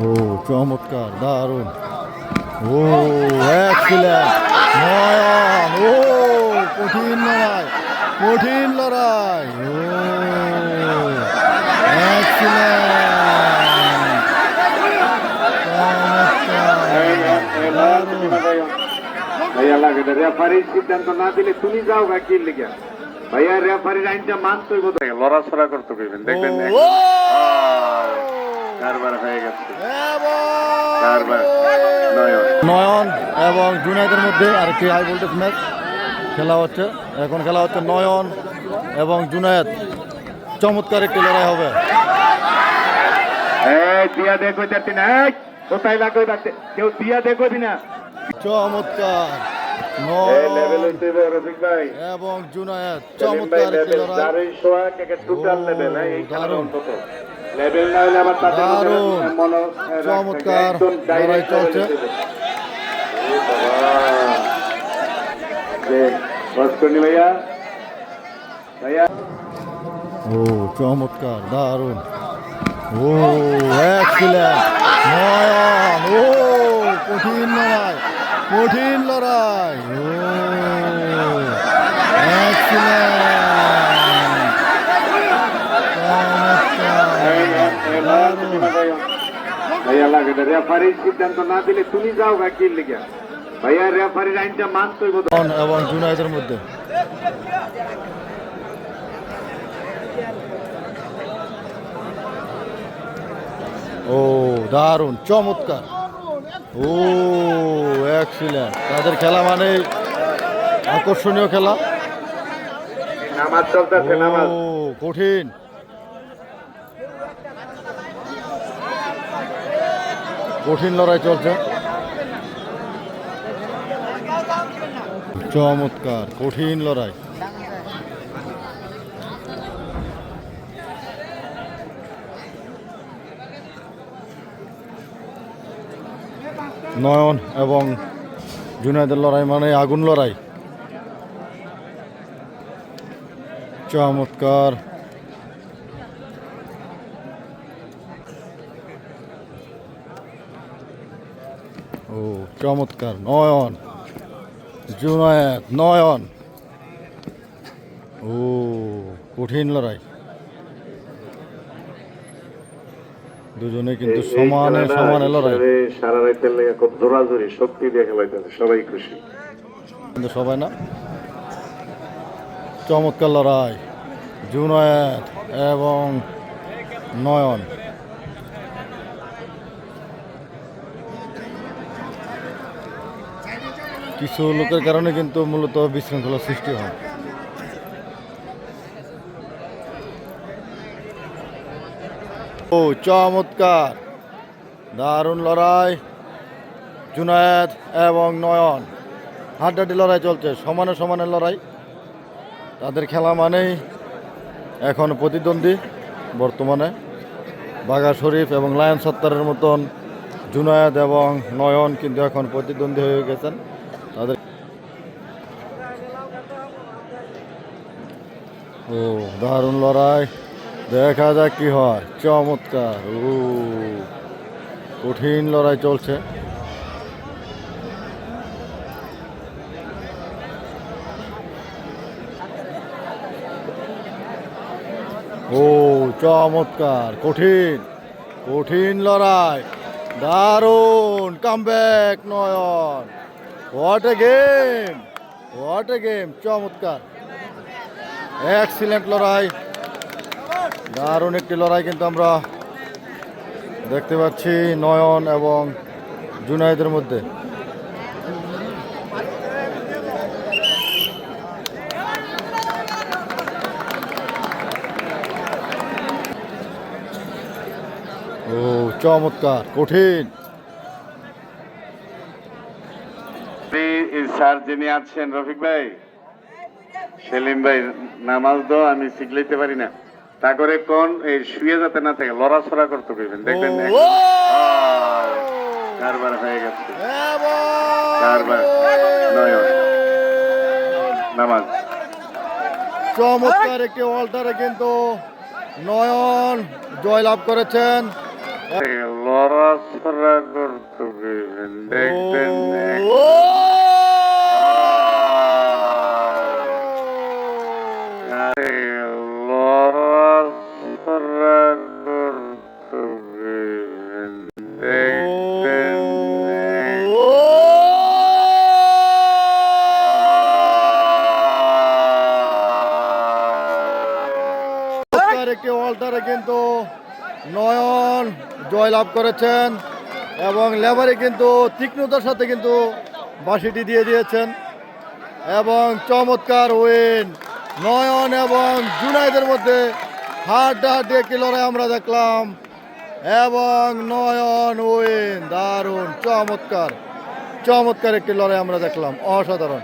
ও চমৎকার দারুণ। ও এক্সিলেন্ট নয়ন ও কঠিন লড়াই কঠিন লড়াই ও ভাইয়া লাগে রেফারির সিদ্ধান্ত না দিলে তুমি যাও গা কি লিখা ভাইয়া রেফারির আইনটা মানতই বোধ হয় লড়াছড়া করতে কইবেন দেখবেন কারবার হয়ে গেছে। কারবার নয়ন নয়ন এবং জুনাইদের মধ্যে আরেকটি হাই ভোল্টেজ ম্যাচ খেলা হচ্ছে। এখন খেলা হচ্ছে নয়ন এবং জুনায়েদ। চমৎকার একটি লড়াই হবে। চমৎকার। এবং জুনায়েদ। চমৎকার একটি লড়াই। চারই সোয়াক একে টোটাল ও, লেভেল এই খেলার দারুণ। দারুণ। চমৎকার। লড়াই চলছে। ও চমৎকার দারুণ। ও এক্সিলেন্ট নয়ন। ও কঠিন লড়াই কঠিন লড়াই। ও ভাইয়া লাগে রেফারির সিদ্ধান্ত না দিলে তুমি যাও গা কি লিখা ভাইয়া রেফারির আইনটা মানতই বোধ। এবং জুনাইদের মধ্যে। ও দারুণ চমৎকার। ও এক্সিলেন্ট তাদের খেলা মানে আকর্ষণীয় খেলা। নামাজ চলতেছে নামাজ। ও কঠিন। কঠিন লড়াই চলছে। চমৎকার কঠিন লড়াই। নয়ন এবং জুনাইদের লড়াই মানে আগুন লড়াই। চমৎকার। ও চমৎকার নয়ন জুনায়েত নয়ন। ও কঠিন লড়াই। দুজনে কিন্তু সমানে সমানে লড়াই। সারা রাতের লেগে খুব জোরাজোরি শক্তি দিয়ে খেলাইতেছে সবাই খুশি। কিন্তু সবাই না? চমৎকার লড়াই জুনায়েত এবং নয়ন। কিছু লোকের কারণে কিন্তু মূলত বিশৃঙ্খলা সৃষ্টি হয়। ও চমৎকার। দারুণ লড়াই, জুনায়েদ এবং নয়ন। হাড্ডাডি লড়াই চলছে, সমানে সমানে লড়াই। তাদের খেলা মানেই এখন প্রতিদ্বন্দ্বী বর্তমানে। বাঘা শরীফ এবং লায়ন সত্তারের মতন জুনায়েদ এবং নয়ন কিন্তু এখন প্রতিদ্বন্দ্বী হয়ে গেছেন তাদের ও, দারুণ লড়াই। দেখা যাক কি হয়। চমৎকার। ও, কঠিন লড়াই চলছে। ও, চমৎকার। কঠিন। কঠিন লড়াই। দারুণ comeback Nayan. What a game. What a game. চমৎকার। এক্সিলেন্ট লড়াই। দারুণ একটি লড়াই কিন্তু আমরা দেখতে পাচ্ছি নয়ন এবং জুনাইদের মধ্যে। ও, চমৎকার, কঠিন। স্যার যিনি আছেন, রফিক ভাই। সেলিম ভাই নামাজ দাও আমি শিখলাইতে পারি না। তা করে কোন? এই শুয়ে যাতে না থাকে লড়াছড়া করতে কইবেন দেখবেন না। কারবার হয়ে গেছে। কারবার নয়ন নামাজ। চমৎকার একটি অল্টারে কিন্তু নয়ন জয়লাভ করেছেন। লড়াছড়া করতে গেলেন দেখবেন একটি অল্টারে কিন্তু নয়ন জয়লাভ করেছেন এবং লেবারে কিন্তু তীক্ষ্ণতার সাথে কিন্তু বাঁশিটি দিয়ে দিয়েছেন এবং চমৎকার উইন নয়ন এবং জুনাইদের মধ্যে হাড্ডাহাড্ডি একটি লড়াই আমরা দেখলাম এবং নয়ন উইন দারুণ, চমৎকার চমৎকার একটি লড়াই আমরা দেখলাম, অসাধারণ।